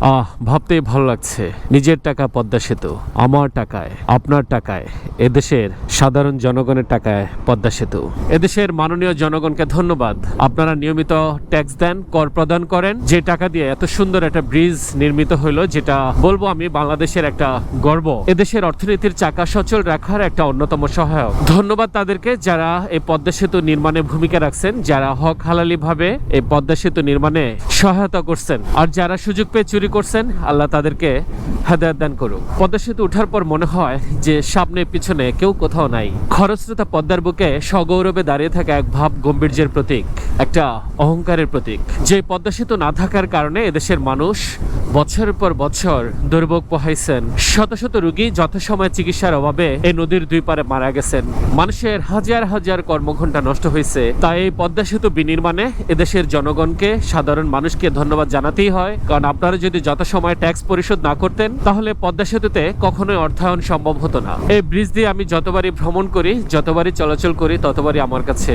আহ ভাবতে ভালো লাগছে। নিজের টাকা পদ্মা সেতু, আমার টাকায়, আপনার টাকায়, এদেশের সাধারণ জনগণের টাকায় পদ্মা সেতু। এদেশের মাননীয় জনগণকে ধন্যবাদ। আপনারা নিয়মিত ট্যাক্স দেন, কর প্রদান করেন। যে টাকা দিয়ে এত সুন্দর একটা ব্রিজ নির্মিত হলো, যেটা বলব আমি বাংলাদেশের একটা গর্ব। এদেশের অর্থনীতির চাকা সচল রাখার একটা অন্যতম সহায়ক। ধন্যবাদ তাদেরকে যারা এই পদ্মা সেতু নির্মাণে ভূমিকা রাখছেন, যারা হক হালালি ভাবে এই পদ্মা সেতু নির্মাণে সহায়তা করছেন। আর যারা সুযোগ পেয়ে চুরি করছেন, আল্লাহ তাদেরকে হেদায়ত দান করুক। পদ্মা সেতু ওঠার পর মনে হয় যে সামনে পিছনে কেউ কোথাও নাই। খরস্রোতা পদ্মার বুকে সগৌরবে দাঁড়িয়ে থাকা এক ভাব গম্ভীর্যের প্রতীক, একটা অহংকারের প্রতীক। যে পদ্মা সেতু না থাকার কারণে এদেশের মানুষ বছরের পর বছর দুর্ভোগ পোহাইছেন। শত শত রোগী যথাসময়ে চিকিৎসার অভাবে এই নদীর দুই পারে মারা গেছেন। মানুষের হাজার হাজার কর্মঘণ্টা নষ্ট হয়েছে তাই এই পদ্মা সেতু বিনির্মাণে এদেশের জনগণকে সাধারণ মানুষকে ধন্যবাদ জানাতেই হয়। কারণ আপনারা যদি যথাসময়ে ট্যাক্স পরিশোধ না করতেন, তাহলে পদ্মা সেতুতে কখনোই অর্থায়ন সম্ভব হতো না। এই ব্রিজ দিয়ে আমি যতবারই ভ্রমণ করি, যতবারই চলাচল করি, ততবারই আমার কাছে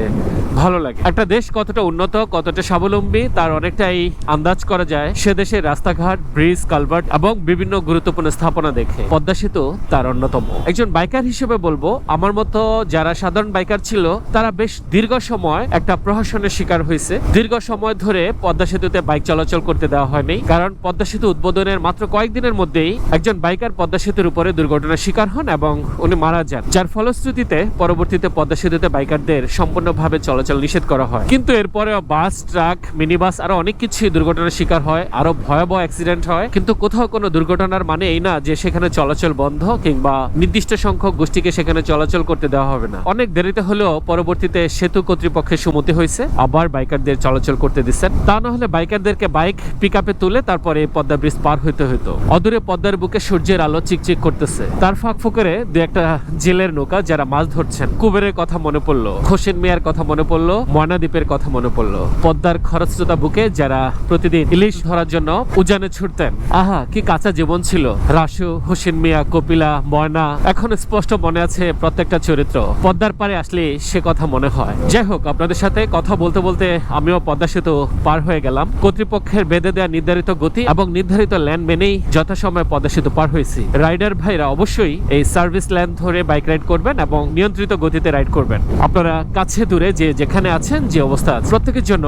ভালো লাগে। একটা দেশ কতটা উন্নত, কতটা স্বাবলম্বী, তার অনেকটাই আন্দাজ করা যায়। সে দেশের রাস্তাঘাট ব্রিজ, কালভার্ট এবং বিভিন্ন গুরুত্বপূর্ণ স্থাপনা দেখে পদ্মা সেতু তার অন্যতম। একজন বাইকার হিসেবে বলব, আমার মতো যারা সাধারণ বাইকার ছিল, তারা বেশ দীর্ঘ সময় একটা প্রহসনের শিকার হয়েছে। দীর্ঘ সময় ধরে পদ্মা সেতুতে বাইক চলাচল করতে দেওয়া হয়নি, কারণ পদ্মা সেতু উদ্বোধনের মাত্র কয়েকদিনের মধ্যেই একজন বাইকার পদ্মা সেতুর উপরে দুর্ঘটনার শিকার হন এবং উনি মারা যান, যার ফলশ্রুতিতে পরবর্তীতে পদ্মা সেতুতে বাইকারদের সম্পূর্ণভাবে চলাচল নিষেধ করা হয়। কিন্তু এরপরেও বাস, ট্রাক মিনি বাস আরও অনেক কিছু দুর্ঘটনার শিকার হয়, আরও ভয়াবহ অ্যাক্সিডেন্ট হয়। কিন্তু কোথাও কোনো দুর্ঘটনার মানে এই না যে সেখানে চলাচল বন্ধ কিংবা নির্দিষ্ট সংখ্যক গোষ্ঠীকে সেখানে চলাচল করতে দেওয়া হবে না। অনেক দেরিতে হলেও পরবর্তীতে সেতু কর্তৃপক্ষের সম্মতি হয়েছে। আবার বাইকারদের চলাচল করতে দিচ্ছেন। তা না হলে বাইকারদেরকে বাইক পিক তুলে তারপরে পদ্মা ব্রিজ পার হইতে হতো অদূরে পদ্মার বুকে সূর্যের আলো চিকচিক করতেছে। তার ফাঁক ফুকরে দু একটা জেলের নৌকা যারা মাছ ধরছেন, কুবেরের কথা মনে পড়ল খোসেন মিয়ার কথা মনে পড়ল, ময়নাদ্বীপের কথা মনে পড়ল। পদ্মার খরস্রোতা বুকে যারা প্রতিদিন ইলিশ ধরার জন্য উজানে ছুটতেন। আহা, কি কাঁচা জীবন ছিল। রাসু, হোসেন মিয়া, কপিলা, ময়না, এখন স্পষ্ট মনে আছে প্রত্যেকটা চরিত্র। পদ্মার পারে আসলে সে কথা মনে হয়। যাই হোক, আপনাদের সাথে কথা বলতে বলতে আমিও পদ্মা সেতু পার হয়ে গেলাম। কর্তৃপক্ষের বেঁধে দেওয়া নির্ধারিত গতি এবং নির্ধারিত ল্যান্ড মেনেই যথাসময়ে পদ্মা সেতু পার হয়েছি। রাইডার ভাইরা অবশ্যই এই সার্ভিস ল্যান্ড ধরে বাইক রাইড করবেন এবং নিয়ন্ত্রিত গতিতে রাইড করবেন। আপনারা কাছে দূরে যে যেখানে আছেন, যে অবস্থা প্রত্যেকের জন্য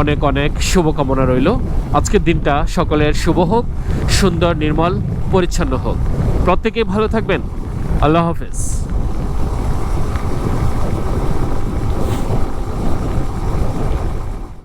অনেক অনেক শুভকামনা রইল। আজকের দিনটা সকলের শুভ হোক সুন্দর নির্মল পরিচ্ছন্ন হোক। প্রত্যেকেই ভালো থাকবেন। আল্লাহ হাফেজ।